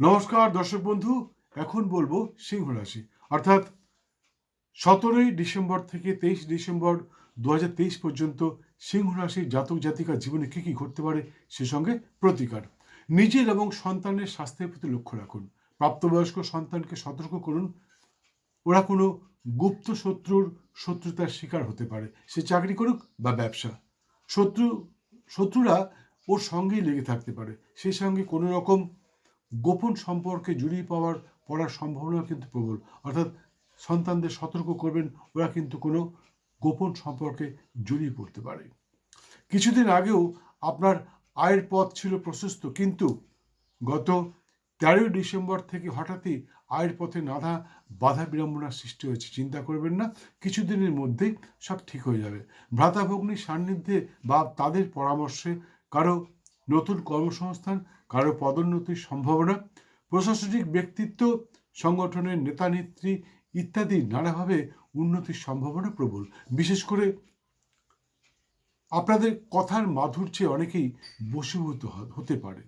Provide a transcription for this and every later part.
নমস্কার, দর্শক বন্ধু। এখন বলব সিংহ রাশি। অর্থাৎ সতেরোই ডিসেম্বর থেকে তেইশ ডিসেম্বর দু হাজার তেইশ পর্যন্ত সিংহ রাশির জাতক জাতিকার জীবনে কী কী ঘটতে পারে সে সঙ্গে প্রতিকার। নিজের এবং সন্তানের স্বাস্থ্যের প্রতি লক্ষ্য রাখুন। প্রাপ্তবয়স্ক সন্তানকে সতর্ক করুন। ওরা কোনো গুপ্ত শত্রুর শত্রুতার শিকার হতে পারে। সে চাকরি করুক বা ব্যবসা। শত্রু, শত্রুরা ওর সঙ্গেই লেগে থাকতে পারে। সেই সঙ্গে কোনো রকম গোপন সম্পর্কে জড়িয়ে পাওয়ার, পড়ার সম্ভাবনা কিন্তু প্রবল। অর্থাৎ সন্তানদের সতর্ক করবেন, ওরা কিন্তু কোনো গোপন সম্পর্কে জড়িয়ে পড়তে পারে। কিছুদিন আগেও আপনার আয়ের পথ ছিল প্রশস্ত, কিন্তু গত তেরোই ডিসেম্বর থেকে হঠাৎই আয়ের পথে নানা বাধা বিড়ম্বনার সৃষ্টি হয়েছে। চিন্তা করবেন না, কিছুদিনের মধ্যেই সব ঠিক হয়ে যাবে। ভ্রাতাভগ্নির সান্নিধ্যে বা তাদের পরামর্শে কারও নতুন কর্মসংস্থান কারও পদোন্নতির সম্ভাবনা, প্রশাসনিক ব্যক্তিত্ব, সংগঠনের নেতা নেত্রী ইত্যাদি নানাভাবে উন্নতির সম্ভাবনা প্রবল। বিশেষ করে আপনাদের কথার মাধুর্যে অনেকেই বশীভূত হতে পারে।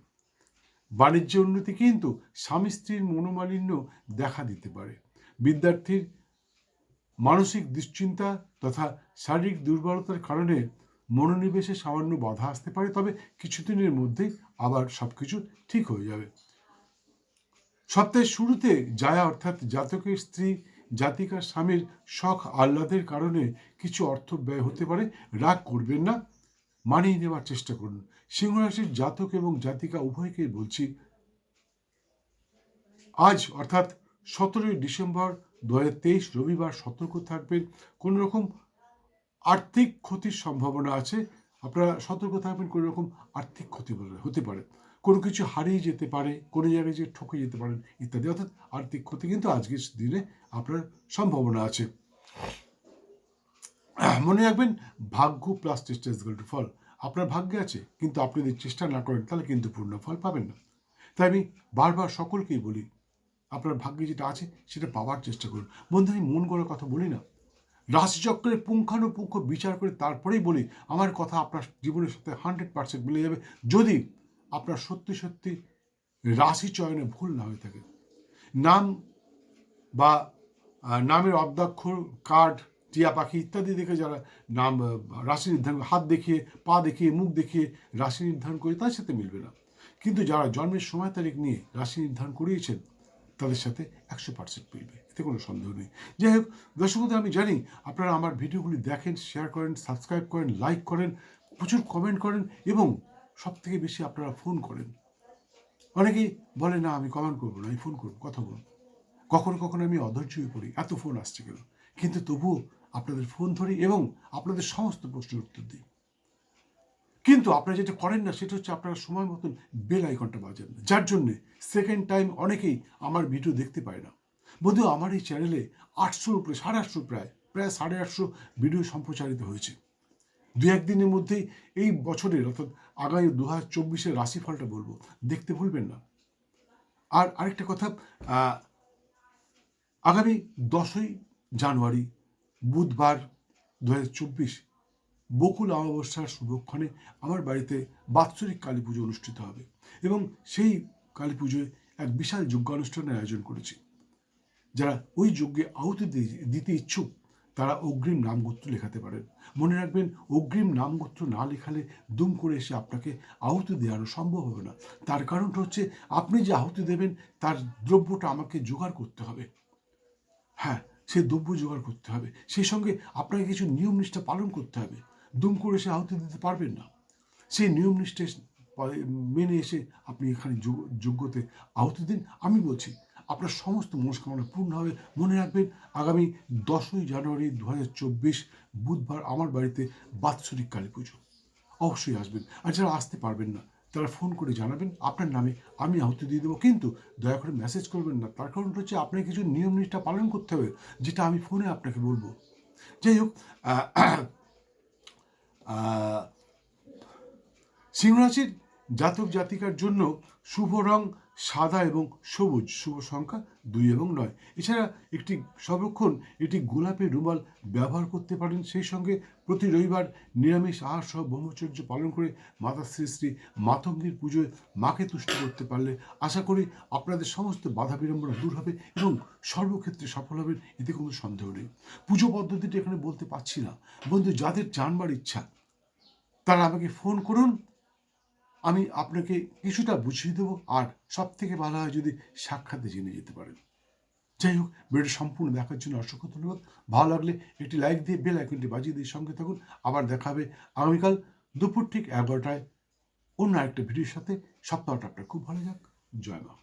বাণিজ্য উন্নতি কিন্তু স্বামী স্ত্রীর মনোমালিন্য দেখা দিতে পারে। বিদ্যার্থীর মানসিক দুশ্চিন্তা তথা শারীরিক দুর্বলতার কারণে মনোনিবেশে সামান্য বাধা আসতে পারে, তবে কিছুদিনের মধ্যেই আবার সব কিছু ঠিক হয়ে যাবে। সপ্তাহের শুরুতে জায়া অর্থাৎ জাতকের স্ত্রী, জাতিকার স্বামীর শখ, আহ্লাদের কারণে কিছু অর্থ ব্যয় হতে পারে। রাগ করবেন না, মানিয়ে নেওয়ার চেষ্টা করুন। সিংহরাশির জাতক এবং জাতিকা উভয়কেই বলছি, আজ অর্থাৎ সতেরোই ডিসেম্বর দু রবিবার সতর্ক থাকবেন। কোনো রকম আর্থিক ক্ষতির সম্ভাবনা আছে। আপনারা সতর্ক থাকবেন, কোনো রকম আর্থিক ক্ষতি হতে পারে। কোনো কিছু হারিয়ে যেতে পারে, কোনো জায়গায় যে ঠকে যেতে পারেন ইত্যাদি। অর্থাৎ আর্থিক ক্ষতি কিন্তু আজকের দিনে আপনার সম্ভাবনা আছে। মনে রাখবেন, ভাগ্য প্লাস চেষ্টা ইজ টু ফল। আপনার ভাগ্যে আছে, কিন্তু আপনি যদি চেষ্টা না করেন, তাহলে কিন্তু পূর্ণ ফল পাবেন না। তাই আমি বারবার সকলকেই বলি, আপনার ভাগ্যে যেটা আছে, সেটা পাওয়ার চেষ্টা করুন। বন্ধু আমি মন করার কথা বলি না। রাশিচক্রের পুঙ্খানুপুঙ্খ বিচার করে তারপরেই বলি, আমার কথা আপনার জীবনের সাথে হান্ড্রেড পার্সেন্ট মিলে যাবে। যদি আপনার সত্যি সত্যি রাশি চয়নে ভুল না হয়ে থাকে, নাম বা নামের অর্ধাক্ষর কার্ড টিয়া পাখি ইত্যাদি দেখে যারা নাম রাশি নির্ধারণ হাত দেখিয়ে, পা দেখিয়ে, মুখ দেখিয়ে রাশি নির্ধারণ করে তার সাথে মিলবে না। কিন্তু যারা জন্মের সময় তারিখ নিয়ে রাশি নির্ধারণ করিয়েছেন তাদের সাথে একশো পার্সেন্ট মিলবে, এতে কোনো সন্দেহ নেই। যাই হোক, দর্শক আমি জানি আপনারা আমার ভিডিওগুলি দেখেন শেয়ার করেন সাবস্ক্রাইব করেন লাইক করেন, প্রচুর কমেন্ট করেন এবং সব থেকে বেশি আপনারা ফোন করেন। অনেকেই বলে, না, আমি কমেন্ট করব না, আমি ফোন করব, কথা বলব। কখনো কখনো আমি অধৈর্য হয়ে পড়ি, এত ফোন আসছে কেন? কিন্তু তবুও আপনাদের ফোন ধরি এবং আপনাদের সমস্ত প্রশ্নের উত্তর দিই। কিন্তু আপনারা যেটা করেন না, সেটা হচ্ছে আপনারা সময় মতন বেল আইকনটা বাজান। না যার জন্যে সেকেন্ড টাইম অনেকেই আমার ভিডিও দেখতে পায় না। বন্ধু, আমার এই চ্যানেলে আটশোর উপরে, সাড়ে আটশো প্রায় প্রায় সাড়ে আটশো ভিডিও সম্প্রচারিত হয়েছে। দু একদিনের মধ্যেই এই বছরের, অর্থাৎ আগামী দু হাজার চব্বিশের রাশিফলটা বলব। দেখতে ভুলবেন না। আর আরেকটা কথা আগামী দশই জানুয়ারি, বুধবার দু হাজার চব্বিশ বকুল অমাবস্যার শুভক্ষণে আমার বাড়িতে বাৎসরিক কালী পুজো অনুষ্ঠিত হবে এবং সেই কালী পুজোয় এক বিশাল যজ্ঞানুষ্ঠানের আয়োজন করেছি। যারা ওই যজ্ঞে আহুতি দিতে ইচ্ছুক, তারা অগ্রিম নামগোত্র লেখাতে পারেন। মনে রাখবেন, অগ্রিম নামগোত্র না লেখালে দুম করে এসে আপনাকে আহুতি দেওয়ানো সম্ভব হবে না। তার কারণটা হচ্ছে, আপনি যে আহুতি দেবেন, তার দ্রব্যটা আমাকে জোগাড় করতে হবে। হ্যাঁ সে দ্রব্য জোগাড় করতে হবে। সেই সঙ্গে আপনাকে কিছু নিয়ম নিষ্ঠা পালন করতে হবে। দুম করে সে আহুতি দিতে পারবেন না। সেই নিয়ম নিষ্ঠা মেনে এসে আপনি এখানে যোগ- যোগ্যতে আহুতি দিন আমি বলছি, আপনার সমস্ত মনস্কামনা পূর্ণ হবে। মনে রাখবেন, আগামী দশই জানুয়ারি দু হাজার চব্বিশ বুধবার আমার বাড়িতে বাৎসরিক কালী পুজো। অবশ্যই আসবেন। আর যারা আসতে পারবেন না, তারা ফোন করে জানাবেন, আপনার নামে আমি আহুতি দিয়ে দেবো। কিন্তু দয়া করে মেসেজ করবেন না। তার কারণ হচ্ছে আপনাকে কিছু নিয়ম নিষ্ঠা পালন করতে হবে, যেটা আমি ফোনে আপনাকে বলব। যাই হোক সিংহরাশির জাতক জাতিকার জন্য শুভ রং সাদা এবং সবুজ। শুভ সংখ্যা দুই এবং নয়। এছাড়া একটি সর্বক্ষণ একটি গোলাপি রুমাল ব্যবহার করতে পারেন। সেই সঙ্গে প্রতি রবিবার নিরামিষ আহার সহ ব্রহ্মচর্য পালন করে মাতা শ্রী শ্রী মাতঙ্গীর পুজোয় মাকে তুষ্ট করতে পারলে আশা করি আপনাদের সমস্ত বাধা বিড়ম্বনা দূর হবে এবং সর্বক্ষেত্রে সফল হবেন। এতে কোনো সন্দেহ নেই। পুজো পদ্ধতিটা এখানে বলতে পারছি না। বন্ধু, যাদের জানবার ইচ্ছা তারা আমাকে ফোন করুন। আমি আপনাকে কিছুটা বুঝিয়ে দেবো। আর সব থেকে ভালো হয় যদি সাক্ষাতে জেনে যেতে পারেন। যাই হোক, ভিডিওটি সম্পূর্ণ দেখার জন্য অসংখ্য ধন্যবাদ। ভালো লাগলে একটি লাইক দিয়ে বেল আইকনটি বাজিয়ে দিয়ে সঙ্গে থাকুন। আবার দেখা হবে আগামীকাল দুপুর ঠিক এগারোটায় অন্য একটা ভিডিওর সাথে। সপ্তাহটা আপনার খুব ভালো যাক। জয় মা।